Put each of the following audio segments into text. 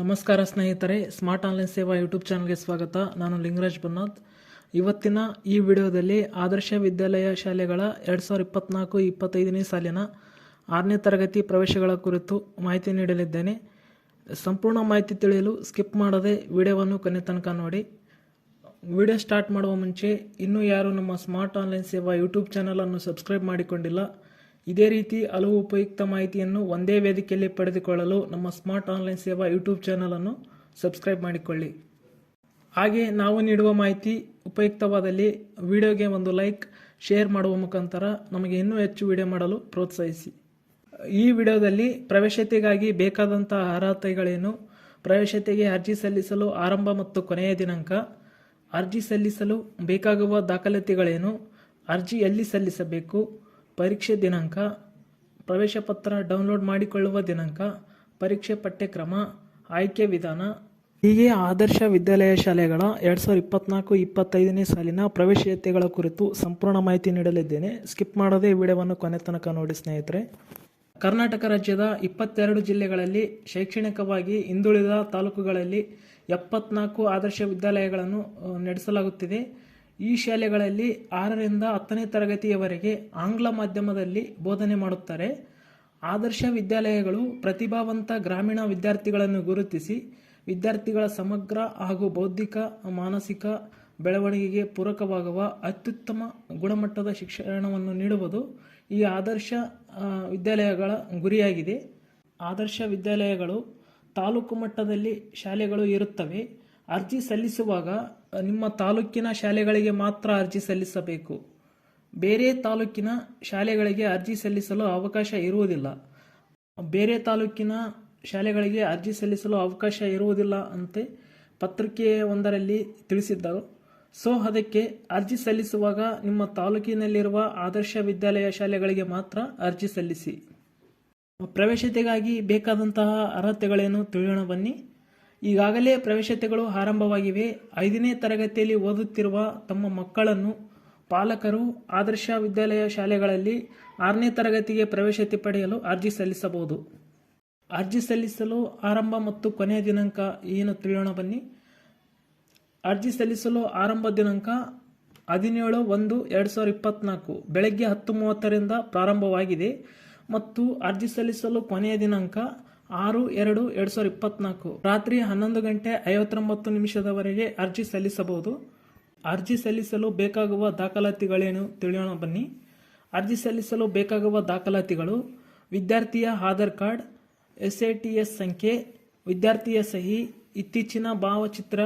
ನಮಸ್ಕಾರ ಸ್ನೇಹಿತರೆ smart online Seva YouTube ಚಾನಲ್ಗೆ ಸ್ವಾಗತ. ನಾನು ಲಿಂಗರಾಜ್ ಬನ್ನಾಥ್ ಇವತ್ತಿನ ಈ ವಿಡಿಯೋದಲ್ಲಿ ಆದರ್ಶ ವಿದ್ಯಾಲಯ ಶಾಲೆಗಳ ಎರಡು ಸಾವಿರದ ಇಪ್ಪತ್ತ್ನಾಲ್ಕು ಇಪ್ಪತ್ತೈದನೇ ಸಾಲಿನ ಆರನೇ ತರಗತಿ ಪ್ರವೇಶಗಳ ಕುರಿತು ಮಾಹಿತಿ ನೀಡಲಿದ್ದೇನೆ. ಸಂಪೂರ್ಣ ಮಾಹಿತಿ ತಿಳಿಯಲು ಸ್ಕಿಪ್ ಮಾಡದೆ ವಿಡಿಯೋವನ್ನು ಕೊನೆ ತನಕ ನೋಡಿ. ವಿಡಿಯೋ ಸ್ಟಾರ್ಟ್ ಮಾಡುವ ಮುಂಚೆ, ಇನ್ನೂ ಯಾರು ನಮ್ಮ ಸ್ಮಾರ್ಟ್ ಆನ್ಲೈನ್ ಸೇವಾ ಯೂಟ್ಯೂಬ್ ಚಾನಲನ್ನು ಸಬ್ಸ್ಕ್ರೈಬ್ ಮಾಡಿಕೊಂಡಿಲ್ಲ ಇದೇ ರೀತಿ ಹಲವು ಉಪಯುಕ್ತ ಮಾಹಿತಿಯನ್ನು ಒಂದೇ ವೇದಿಕೆಯಲ್ಲಿ ಪಡೆದುಕೊಳ್ಳಲು ನಮ್ಮ ಸ್ಮಾರ್ಟ್ ಆನ್ಲೈನ್ ಸೇವಾ ಯೂಟ್ಯೂಬ್ ಚಾನಲನ್ನು ಸಬ್ಸ್ಕ್ರೈಬ್ ಮಾಡಿಕೊಳ್ಳಿ. ಹಾಗೆ ನಾವು ನೀಡುವ ಮಾಹಿತಿ ಉಪಯುಕ್ತವಾದಲ್ಲಿ ವಿಡಿಯೋಗೆ ಒಂದು ಲೈಕ್, ಶೇರ್ ಮಾಡುವ ಮುಖಾಂತರ ನಮಗೆ ಇನ್ನೂ ಹೆಚ್ಚು ವಿಡಿಯೋ ಮಾಡಲು ಪ್ರೋತ್ಸಾಹಿಸಿ. ಈ ವಿಡಿಯೋದಲ್ಲಿ ಪ್ರವೇಶತೆಗಾಗಿ ಬೇಕಾದಂತಹ ಅರ್ಹತೆಗಳೇನು ಪ್ರವೇಶತೆಗೆ ಅರ್ಜಿ ಸಲ್ಲಿಸಲು ಆರಂಭ ಮತ್ತು ಕೊನೆಯ ದಿನಾಂಕ, ಅರ್ಜಿ ಸಲ್ಲಿಸಲು ಬೇಕಾಗುವ ದಾಖಲಾತಿಗಳೇನು, ಅರ್ಜಿ ಎಲ್ಲಿ ಸಲ್ಲಿಸಬೇಕು ಪರೀಕ್ಷೆ ದಿನಾಂಕ, ಪ್ರವೇಶ ಪತ್ರ ಡೌನ್ಲೋಡ್ ಮಾಡಿಕೊಳ್ಳುವ ದಿನಾಂಕ, ಪರೀಕ್ಷೆ ಪಠ್ಯಕ್ರಮ, ಆಯ್ಕೆ ವಿಧಾನ. ಹೀಗೆ ಆದರ್ಶ ವಿದ್ಯಾಲಯ ಶಾಲೆಗಳ ಎರಡು ಸಾವಿರದ ಇಪ್ಪತ್ನಾಲ್ಕು ಇಪ್ಪತ್ತೈದನೇ ಸಾಲಿನ ಪ್ರವೇಶತೆಗಳ ಕುರಿತು ಸಂಪೂರ್ಣ ಮಾಹಿತಿ ನೀಡಲಿದ್ದೇನೆ. ಸ್ಕಿಪ್ ಮಾಡದೆ ವಿಡಿಯೋವನ್ನು ಕೊನೆ ತನಕ ನೋಡಿ ಸ್ನೇಹಿತರೆ. ಕರ್ನಾಟಕ ರಾಜ್ಯದ ಇಪ್ಪತ್ತೆರಡು ಜಿಲ್ಲೆಗಳಲ್ಲಿ ಶೈಕ್ಷಣಿಕವಾಗಿ ಹಿಂದುಳಿದ ತಾಲೂಕುಗಳಲ್ಲಿ ಎಪ್ಪತ್ನಾಲ್ಕು ಆದರ್ಶ ವಿದ್ಯಾಲಯಗಳನ್ನು ನಡೆಸಲಾಗುತ್ತಿದೆ. ಈ ಶಾಲೆಗಳಲ್ಲಿ ಆರರಿಂದ ಹತ್ತನೇ ತರಗತಿಯವರೆಗೆ ಆಂಗ್ಲ ಮಾಧ್ಯಮದಲ್ಲಿ ಬೋಧನೆ ಮಾಡುತ್ತಾರೆ. ಆದರ್ಶ ವಿದ್ಯಾಲಯಗಳು ಪ್ರತಿಭಾವಂತ ಗ್ರಾಮೀಣ ವಿದ್ಯಾರ್ಥಿಗಳನ್ನು ಗುರುತಿಸಿ ವಿದ್ಯಾರ್ಥಿಗಳ ಸಮಗ್ರ ಹಾಗೂ ಬೌದ್ಧಿಕ, ಮಾನಸಿಕ ಬೆಳವಣಿಗೆಗೆ ಪೂರಕವಾಗುವ ಅತ್ಯುತ್ತಮ ಗುಣಮಟ್ಟದ ಶಿಕ್ಷಣವನ್ನು ನೀಡುವುದು ಈ ಆದರ್ಶ ವಿದ್ಯಾಲಯಗಳ ಗುರಿಯಾಗಿದೆ. ಆದರ್ಶ ವಿದ್ಯಾಲಯಗಳು ತಾಲೂಕು ಮಟ್ಟದಲ್ಲಿ ಶಾಲೆಗಳು ಇರುತ್ತವೆ. ಅರ್ಜಿ ಸಲ್ಲಿಸುವಾಗ ನಿಮ್ಮ ತಾಲೂಕಿನ ಶಾಲೆಗಳಿಗೆ ಮಾತ್ರ ಅರ್ಜಿ ಸಲ್ಲಿಸಬೇಕು. ಬೇರೆ ತಾಲೂಕಿನ ಶಾಲೆಗಳಿಗೆ ಅರ್ಜಿ ಸಲ್ಲಿಸಲು ಅವಕಾಶ ಇರುವುದಿಲ್ಲ. ಬೇರೆ ತಾಲೂಕಿನ ಶಾಲೆಗಳಿಗೆ ಅರ್ಜಿ ಸಲ್ಲಿಸಲು ಅವಕಾಶ ಇರುವುದಿಲ್ಲ ಅಂತೆ ಪತ್ರಿಕೆ ಒಂದರಲ್ಲಿ ತಿಳಿಸಿದ್ದರು. ಸೊ, ಅದಕ್ಕೆ ಅರ್ಜಿ ಸಲ್ಲಿಸುವಾಗ ನಿಮ್ಮ ತಾಲೂಕಿನಲ್ಲಿರುವ ಆದರ್ಶ ವಿದ್ಯಾಲಯ ಶಾಲೆಗಳಿಗೆ ಮಾತ್ರ ಅರ್ಜಿ ಸಲ್ಲಿಸಿ. ಪ್ರವೇಶತೆಗಾಗಿ ಬೇಕಾದಂತಹ ಅರ್ಹತೆಗಳೇನು ತಿಳಿಯೋಣ ಬನ್ನಿ. ಈಗಾಗಲೇ ಪ್ರವೇಶತೆಗಳು ಆರಂಭವಾಗಿವೆ. ಐದನೇ ತರಗತಿಯಲ್ಲಿ ಓದುತ್ತಿರುವ ತಮ್ಮ ಮಕ್ಕಳನ್ನು ಪಾಲಕರು ಆದರ್ಶ ವಿದ್ಯಾಲಯ ಶಾಲೆಗಳಲ್ಲಿ ಆರನೇ ತರಗತಿಗೆ ಪ್ರವೇಶತೆ ಪಡೆಯಲು ಅರ್ಜಿ ಸಲ್ಲಿಸಬಹುದು. ಅರ್ಜಿ ಸಲ್ಲಿಸಲು ಆರಂಭ ಮತ್ತು ಕೊನೆಯ ದಿನಾಂಕ ಏನು ತಿಳಿಯೋಣ ಬನ್ನಿ. ಅರ್ಜಿ ಸಲ್ಲಿಸಲು ಆರಂಭ ದಿನಾಂಕ ಹದಿನೇಳು ಒಂದು ಎರಡು ಸಾವಿರದ ಇಪ್ಪತ್ನಾಲ್ಕು. ಬೆಳಗ್ಗೆ ಹತ್ತು ಮೂವತ್ತರಿಂದ ಪ್ರಾರಂಭವಾಗಿದೆ. ಮತ್ತು ಅರ್ಜಿ ಸಲ್ಲಿಸಲು ಕೊನೆಯ ದಿನಾಂಕ ಆರು, ಎರಡು ಎರಡು ಸಾವಿರದ ಇಪ್ಪತ್ನಾಲ್ಕು. ರಾತ್ರಿ ಹನ್ನೊಂದು ಗಂಟೆ ಐವತ್ತೊಂಬತ್ತು ನಿಮಿಷದವರೆಗೆ ಅರ್ಜಿ ಸಲ್ಲಿಸಬಹುದು. ಅರ್ಜಿ ಸಲ್ಲಿಸಲು ಬೇಕಾಗುವ ದಾಖಲಾತಿಗಳೇನು ತಿಳಿಯೋಣ ಬನ್ನಿ. ಅರ್ಜಿ ಸಲ್ಲಿಸಲು ಬೇಕಾಗುವ ದಾಖಲಾತಿಗಳು, ವಿದ್ಯಾರ್ಥಿಯ Aadhaar card S A T S ಸಂಖ್ಯೆ, ವಿದ್ಯಾರ್ಥಿಯ ಸಹಿ, ಇತ್ತೀಚಿನ ಭಾವಚಿತ್ರ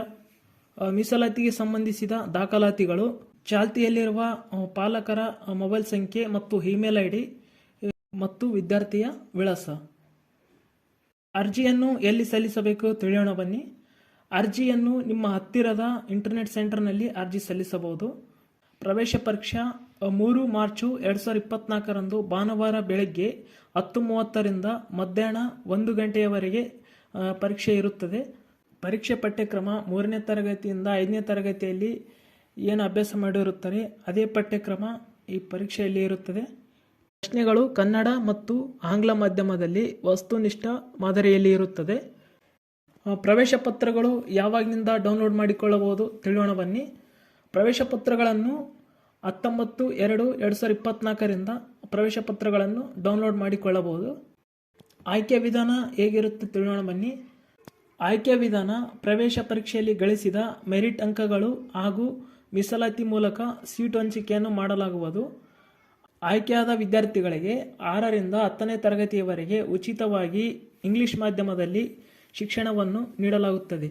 ಮೀಸಲಾತಿಗೆ ಸಂಬಂಧಿಸಿದ ದಾಖಲಾತಿಗಳು, ಚಾಲ್ತಿಯಲ್ಲಿರುವ ಪಾಲಕರ ಮೊಬೈಲ್ ಸಂಖ್ಯೆ ಮತ್ತು ಇಮೇಲ್ ಐ ಡಿ ಮತ್ತು ವಿದ್ಯಾರ್ಥಿಯ ವಿಳಾಸ. ಅರ್ಜಿಯನ್ನು ಎಲ್ಲಿ ಸಲ್ಲಿಸಬೇಕು ತಿಳಿಯೋಣ ಬನ್ನಿ. ಅರ್ಜಿಯನ್ನು ನಿಮ್ಮ ಹತ್ತಿರದ ಇಂಟರ್ನೆಟ್ ಸೆಂಟರ್ನಲ್ಲಿ ಅರ್ಜಿ ಸಲ್ಲಿಸಬಹುದು. ಪ್ರವೇಶ ಪರೀಕ್ಷಾ ಮೂರು ಮಾರ್ಚು ಎರಡು ಸಾವಿರದ ಇಪ್ಪತ್ನಾಲ್ಕರಂದು ಭಾನುವಾರ ಬೆಳಗ್ಗೆ ಹತ್ತು ಮೂವತ್ತರಿಂದ ಮಧ್ಯಾಹ್ನ ಒಂದು ಗಂಟೆಯವರೆಗೆ ಪರೀಕ್ಷೆ ಇರುತ್ತದೆ. ಪರೀಕ್ಷೆ ಪಠ್ಯಕ್ರಮ ಮೂರನೇ ತರಗತಿಯಿಂದ ಐದನೇ ತರಗತಿಯಲ್ಲಿ ಏನು ಅಭ್ಯಾಸ ಮಾಡಿರುತ್ತಾರೆ, ಅದೇ ಪಠ್ಯಕ್ರಮ ಈ ಪರೀಕ್ಷೆಯಲ್ಲಿ ಇರುತ್ತದೆ. ಪ್ರಶ್ನೆಗಳು ಕನ್ನಡ ಮತ್ತು ಆಂಗ್ಲ ಮಾಧ್ಯಮದಲ್ಲಿ ವಸ್ತುನಿಷ್ಠ ಮಾದರಿಯಲ್ಲಿ ಇರುತ್ತದೆ. ಪ್ರವೇಶ ಪತ್ರಗಳು ಯಾವಾಗಿನಿಂದ ಡೌನ್ಲೋಡ್ ಮಾಡಿಕೊಳ್ಳಬಹುದು ತಿಳಿಯೋಣ ಬನ್ನಿ. ಪ್ರವೇಶ ಪತ್ರಗಳನ್ನು ಹತ್ತೊಂಬತ್ತು ಎರಡು ಎರಡು ಸಾವಿರದ ಇಪ್ಪತ್ತ್ನಾಲ್ಕರಿಂದ ಪ್ರವೇಶ ಪತ್ರಗಳನ್ನು ಡೌನ್ಲೋಡ್ ಮಾಡಿಕೊಳ್ಳಬಹುದು. ಆಯ್ಕೆ ವಿಧಾನ ಹೇಗಿರುತ್ತೆ ತಿಳಿಯೋಣ ಬನ್ನಿ. ಆಯ್ಕೆ ವಿಧಾನ ಪ್ರವೇಶ ಪರೀಕ್ಷೆಯಲ್ಲಿ ಗಳಿಸಿದ ಮೆರಿಟ್ ಅಂಕಗಳು ಹಾಗೂ ಮೀಸಲಾತಿ ಮೂಲಕ ಸೀಟು ಹಂಚಿಕೆಯನ್ನು ಮಾಡಲಾಗುವುದು. ಆಯ್ಕೆಯಾದ ವಿದ್ಯಾರ್ಥಿಗಳಿಗೆ ಆರರಿಂದ ಹತ್ತನೇ ತರಗತಿಯವರೆಗೆ ಉಚಿತವಾಗಿ ಇಂಗ್ಲಿಷ್ ಮಾಧ್ಯಮದಲ್ಲಿ ಶಿಕ್ಷಣವನ್ನು ನೀಡಲಾಗುತ್ತದೆ.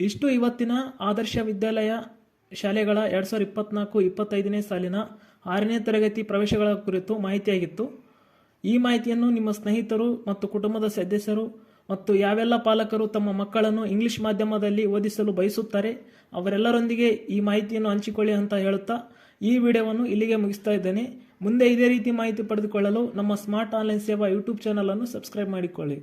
ಇಷ್ಟು ಇವತ್ತಿನ ಆದರ್ಶ ವಿದ್ಯಾಲಯ ಶಾಲೆಗಳ ಎರಡು ಸಾವಿರದ ಇಪ್ಪತ್ನಾಲ್ಕು ಇಪ್ಪತ್ತೈದನೇ ಸಾಲಿನ ಆರನೇ ತರಗತಿ ಪ್ರವೇಶಗಳ ಕುರಿತು ಮಾಹಿತಿಯಾಗಿತ್ತು. ಈ ಮಾಹಿತಿಯನ್ನು ನಿಮ್ಮ ಸ್ನೇಹಿತರು ಮತ್ತು ಕುಟುಂಬದ ಸದಸ್ಯರು ಮತ್ತು ಯಾವೆಲ್ಲ ಪಾಲಕರು ತಮ್ಮ ಮಕ್ಕಳನ್ನು ಇಂಗ್ಲಿಷ್ ಮಾಧ್ಯಮದಲ್ಲಿ ಓದಿಸಲು ಬಯಸುತ್ತಾರೆ ಅವರೆಲ್ಲರೊಂದಿಗೆ ಈ ಮಾಹಿತಿಯನ್ನು ಹಂಚಿಕೊಳ್ಳಿ ಅಂತ ಹೇಳುತ್ತಾ ಈ ವಿಡಿಯೋವನ್ನು ಇಲ್ಲಿಗೆ ಮುಗಿಸ್ತಾ ಇದ್ದೇನೆ. ಮುಂದೆ ಇದೇ ರೀತಿ ಮಾಹಿತಿ ಪಡೆದುಕೊಳ್ಳಲು ನಮ್ಮ ಸ್ಮಾರ್ಟ್ ಆನ್ಲೈನ್ ಸೇವಾ ಯೂಟ್ಯೂಬ್ ಚಾನಲನ್ನು ಸಬ್ಸ್ಕ್ರೈಬ್ ಮಾಡಿಕೊಳ್ಳಿ.